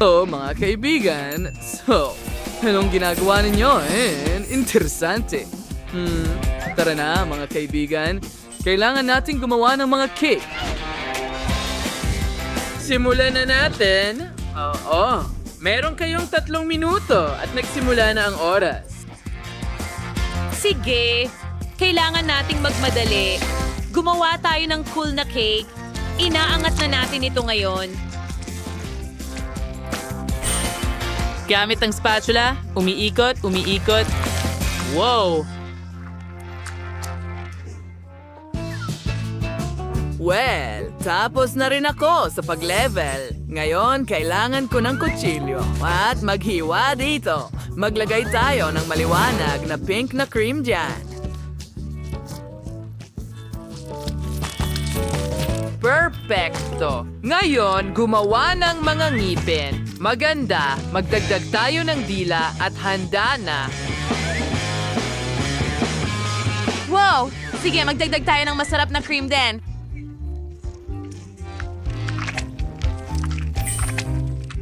So, mga kaibigan, so, anong ginagawa ninyo? Eh, interesante. Hmm, tara na, mga kaibigan. Kailangan nating gumawa ng mga cake. Simulan na natin. Oo. Meron kayong tatlong minuto at nagsimula na ang oras. Sige, kailangan nating magmadali. Gumawa tayo ng cool na cake. Inaangat na natin ito ngayon. Gamit ang spatula, umiikot, umiikot. Wow! Well, tapos na rin ako sa pag-level. Ngayon, kailangan ko ng kutsilyo. At maghiwa dito. Maglagay tayo ng maliwanag na pink na cream dyan. Perfecto! Ngayon, gumawa ng mga ngipin. Maganda, magdagdag tayo ng dila at handa na. Wow! Sige, magdagdag tayo ng masarap na cream din.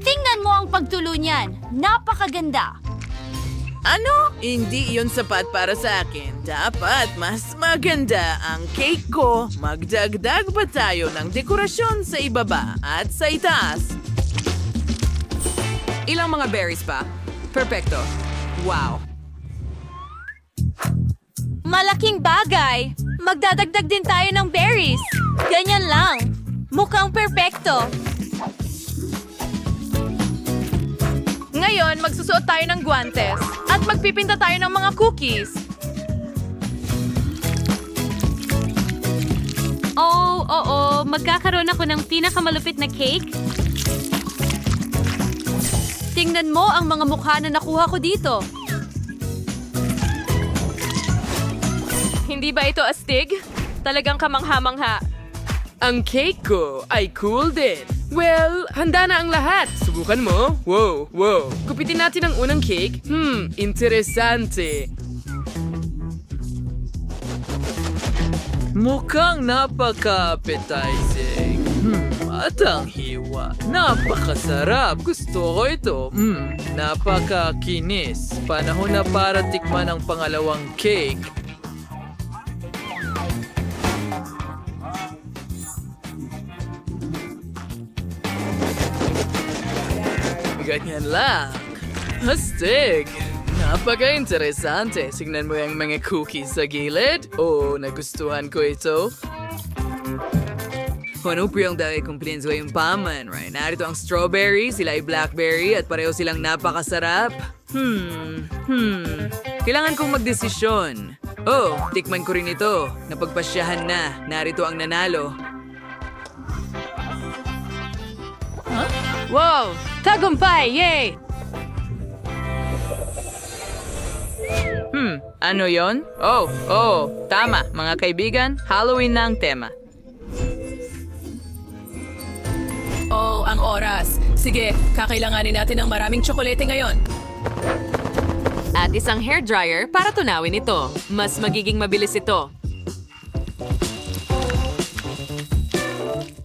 Tingnan mo ang pagtulo niyan. Napakaganda. Ano? Hindi iyon sapat para sa akin. Dapat mas maganda ang cake ko. Magdagdag pa tayo ng dekorasyon sa ibaba at sa itaas. Ilang mga berries pa? Perfecto. Wow. Malaking bagay! Magdadagdag din tayo ng berries. Ganyan lang. Mukhang perpekto. Ngayon, magsusuot tayo ng guantes at magpipinta tayo ng mga cookies. Oh, oo. Magkakaroon ako ng pinakamalupit na cake. Tingnan mo ang mga mukha na nakuha ko dito. Hindi ba ito astig? Talagang kamangha-mangha. Ang cake ko ay cool din. Well, handa na ang lahat. Subukan mo. Wow, wow. Kupitin natin ang unang cake. Hmm, interesante. Mukhang napaka-appetizing. Hmm, at ang hiwa. Napakasarap. Gusto ko ito. Hmm, napakakinis. Panahon na para tikman ang pangalawang cake. Ganyan lang. Astig. Napaka-interesante. Signan mo yung mga cookies sa gilid. Oh, nagustuhan ko ito. Ano po yung dahil kumplins ko yung paman, right? Narito ang strawberry, sila ay blackberry, at pareho silang napakasarap. Hmm, hmm. Kailangan kong magdesisyon. Oh, tikman ko rin ito. Napagpasyahan na. Narito ang nanalo. Wow! Tagumpay! Yay! Hmm, ano yon? Oh, oh, tama, mga kaibigan, Halloween na ang tema. Oh, ang oras. Sige, kakailanganin natin ng maraming tsokolete ngayon. At isang hairdryer para tunawin ito. Mas magiging mabilis ito.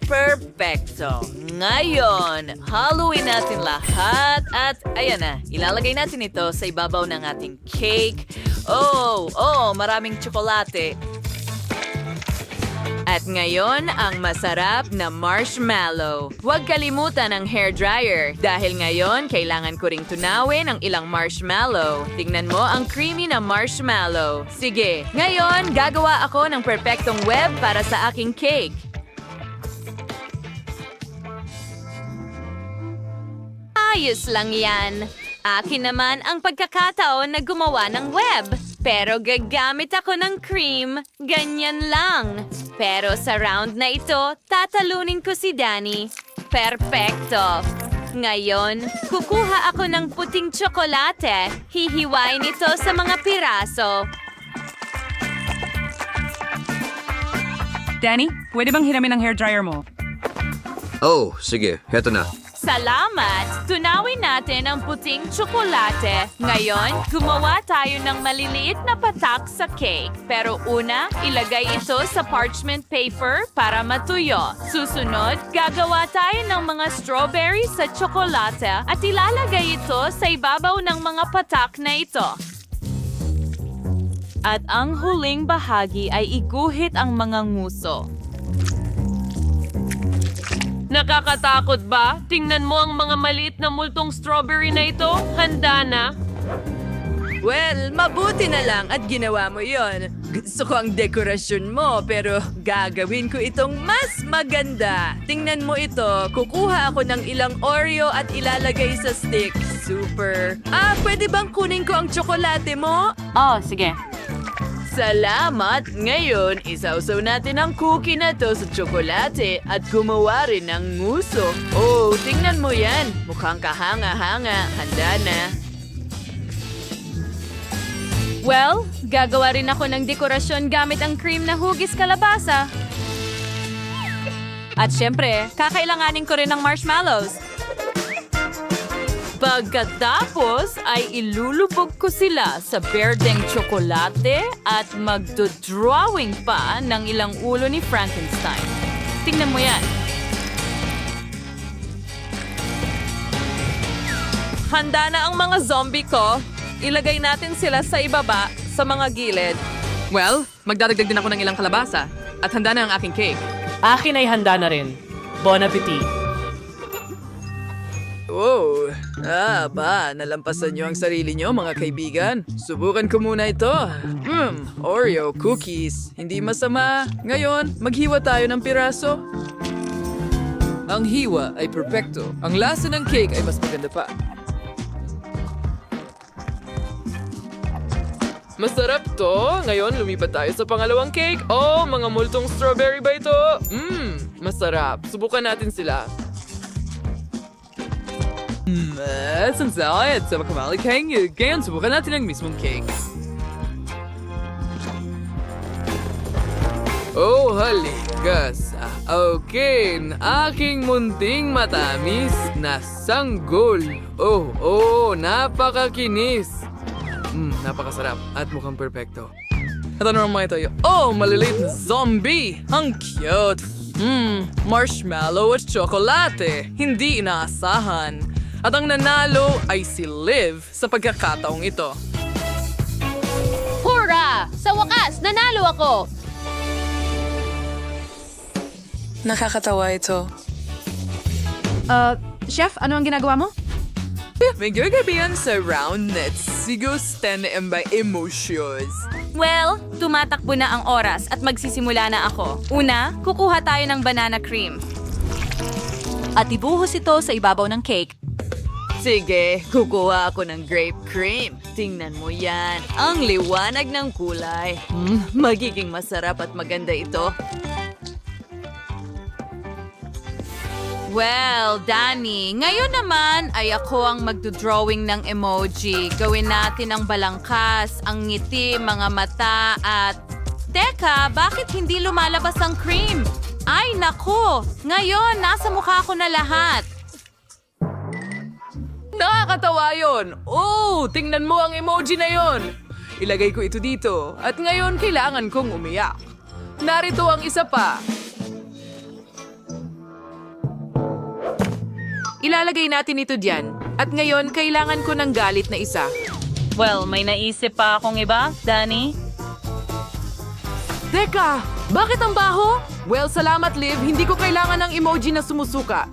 Perfecto! Ngayon, haluin natin lahat at ayan na, ilalagay natin ito sa ibabaw ng ating cake. Oh, oh, maraming tsokolate. At ngayon, ang masarap na marshmallow. Huwag kalimutan ang hairdryer dahil ngayon kailangan ko ring tunawin ang ilang marshmallow. Tingnan mo ang creamy na marshmallow. Sige, ngayon gagawa ako ng perfectong web para sa aking cake. Ayos lang yan. Akin naman ang pagkakataon na gumawa ng web. Pero gagamit ako ng cream. Ganyan lang. Pero sa round na ito, tatalunin ko si Danny. Perfecto. Ngayon, kukuha ako ng puting tsokolate. Hihiwain ito sa mga piraso. Danny, pwede bang hiramin ang hairdryer mo? Oh, sige, heto na. Salamat! Tunawin natin ang puting tsokolate. Ngayon, gumawa tayo ng maliliit na patak sa cake. Pero una, ilagay ito sa parchment paper para matuyo. Susunod, gagawa tayo ng mga strawberry sa tsokolate at ilalagay ito sa ibabaw ng mga patak na ito. At ang huling bahagi ay iguhit ang mga nguso. Nakakatakot ba? Tingnan mo ang mga maliit na multong strawberry na ito. Handa na. Well, mabuti na lang at ginawa mo yon. Gusto ko ang dekorasyon mo pero gagawin ko itong mas maganda. Tingnan mo ito, kukuha ako ng ilang Oreo at ilalagay sa stick. Super. Ah, pwede bang kunin ko ang tsokolate mo? Oh, sige. Salamat! Ngayon, isausaw natin ang cookie na to sa tsokolate at gumawa rin ng nguso. Oh, tingnan mo yan. Mukhang kahanga-hanga. Handa na. Well, gagawa rin ako ng dekorasyon gamit ang cream na hugis kalabasa. At syempre, kakailanganin ko rin ng marshmallows. Pagkatapos ay ilulubog ko sila sa berdeng tsokolate at magdodrawing pa ng ilang ulo ni Frankenstein. Tingnan mo yan. Handa na ang mga zombie ko. Ilagay natin sila sa ibaba, sa mga gilid. Well, magdadagdag din ako ng ilang kalabasa. At handa na ang aking cake. Akin ay handa na rin. Bon appetit! Oh, ah ba, nalampasan niyo ang sarili niyo mga kaibigan. Subukan ko muna ito. Hmm, Oreo cookies. Hindi masama. Ngayon, maghiwa tayo ng piraso. Ang hiwa ay perpekto. Ang lasa ng cake ay mas maganda pa. Masarap to. Ngayon, lumipat tayo sa pangalawang cake. Oh, mga multong strawberry ba ito? Mmm, masarap. Subukan natin sila. Hmm, uh, sansalit sa makamali kang Ngayon, subukan natin ang mismong cake. Oh, halikas. Okay, aking munting matamis na sanggol. Oh, oh, napakakinis. Mm, napakasarap at mukhang perpekto. At ano naman ito? Oh, maliliit na zombie! Ang cute! Mmm, marshmallow at tsokolate. Hindi inaasahan. At ang nanalo ay si Liv sa pagkakataong ito. Hurra! Sa wakas, nanalo ako! Nakakatawa ito. Uh, chef, ano ang ginagawa mo? May gagabihan sa round net. Sigo stand and by emotions. Well, tumatakbo na ang oras at magsisimula na ako. Una, kukuha tayo ng banana cream. At ibuhos ito sa ibabaw ng cake. Sige, kukuha ako ng grape cream. Tingnan mo yan. Ang liwanag ng kulay. Mm, magiging masarap at maganda ito. Well, Danny, ngayon naman ay ako ang magdodrawing ng emoji. Gawin natin ang balangkas, ang ngiti, mga mata at... Teka, bakit hindi lumalabas ang cream? Ay, nako! Ngayon, nasa mukha ko na lahat. Nakakatawa yon. Oh, tingnan mo ang emoji na yon. Ilagay ko ito dito. At ngayon, kailangan kong umiyak. Narito ang isa pa. Ilalagay natin ito diyan. At ngayon, kailangan ko ng galit na isa. Well, may naisip pa akong iba, Danny. Teka, bakit ang baho? Well, salamat Liv. Hindi ko kailangan ng emoji na sumusuka.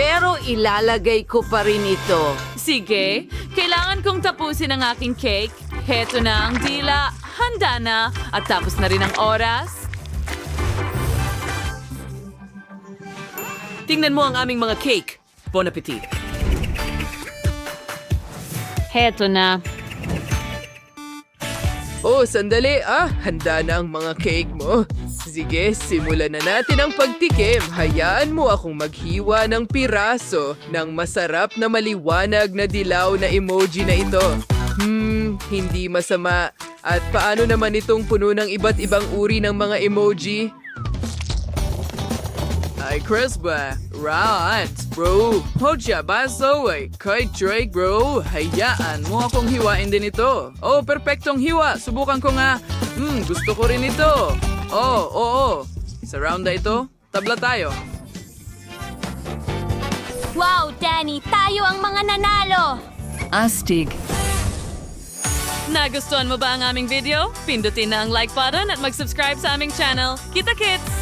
Pero ilalagay ko pa rin ito. Sige, kailangan kong tapusin ang aking cake. Heto na ang dila, handa na, at tapos na rin ang oras. Tingnan mo ang aming mga cake. Bon appetit. Heto na. Oh, sandali. Ah, handa na ang mga cake mo. Sige, simulan na natin ang pagtikim. Hayaan mo akong maghiwa ng piraso ng masarap na maliwanag na dilaw na emoji na ito. Hmm, hindi masama. At paano naman itong puno ng iba't ibang uri ng mga emoji? Ay, Chris ba? Right, bro. Hodja, baso ay. Kay Drake, bro. Hayaan mo akong hiwain din ito. Oh, perpektong hiwa. Subukan ko nga. Hmm, gusto ko rin ito. Oh, oo. Oh, Sa round na ito, tabla tayo. Wow, Danny, tayo ang mga nanalo! Astig. Nagustuhan mo ba ang aming video? Pindutin na ang like button at mag-subscribe sa aming channel. Kita kits!